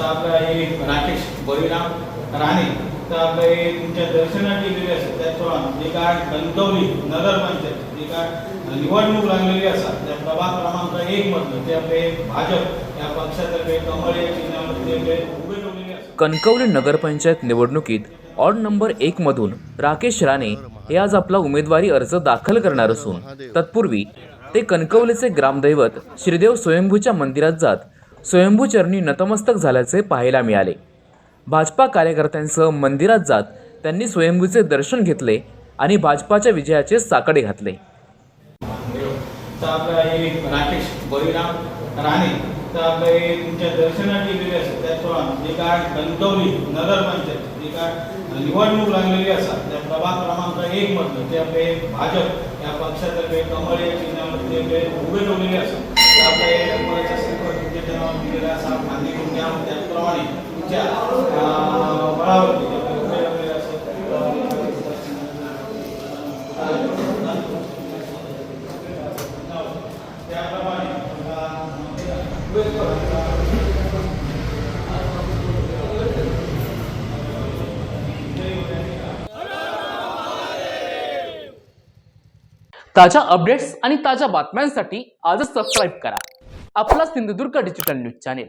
तर आपलं हे राकेश बळीराम राणे तर आपलं हे तुमच्या दर्शनात गेलेले असतात. त्याप्रमाणे जे काय कणकवली नगर पंचायत. जे काय निवडणूक लागलेली असा त्या प्रभाग क्रमांक एक मधलं ते आपले भाजप या पक्षातर्फे कमळ या चिन्हामध्ये उभे ठेवलेले असतात. कणकवली नगरपंचायत निवडणुकीत ऑड नंबर एक मधून राकेश राणे हे आज आपला उमेदवारी अर्ज दाखल करणार असून तत्पूर्वी ते कणकवलीचे ग्रामदैवत श्रीदेव स्वयंभूच्या मंदिरात जात स्वयंभूचरणी नतमस्तक झाल्याचे पाहायला मिळाले. भाजपा कार्यकर्त्यांसह मंदिरात जात त्यांनी स्वयंभूचे दर्शन घेतले आणि भाजपाच्या विजयाचे साकडे घातले. राकेश बळीराम राणे तर आपलं हे तुमच्या दर्शनात गेलेले असतात त्याप्रमाणे जे काय कणकवली नगर जे काय निवडणूक लागलेली असतात त्या प्रभाग क्रमांक एक मधलं ते आपले भाजप या पक्षातर्फे कमळ या चिन्हामध्ये ते उभे ठेवलेले असतात तर त्याचप्रमाणे तुमच्या बळावरती ताज्या अपडेट्स आणि ताज्या बातम्यांसाठी आजच सबस्क्राईब करा. आपला Sindhudurg digital news channel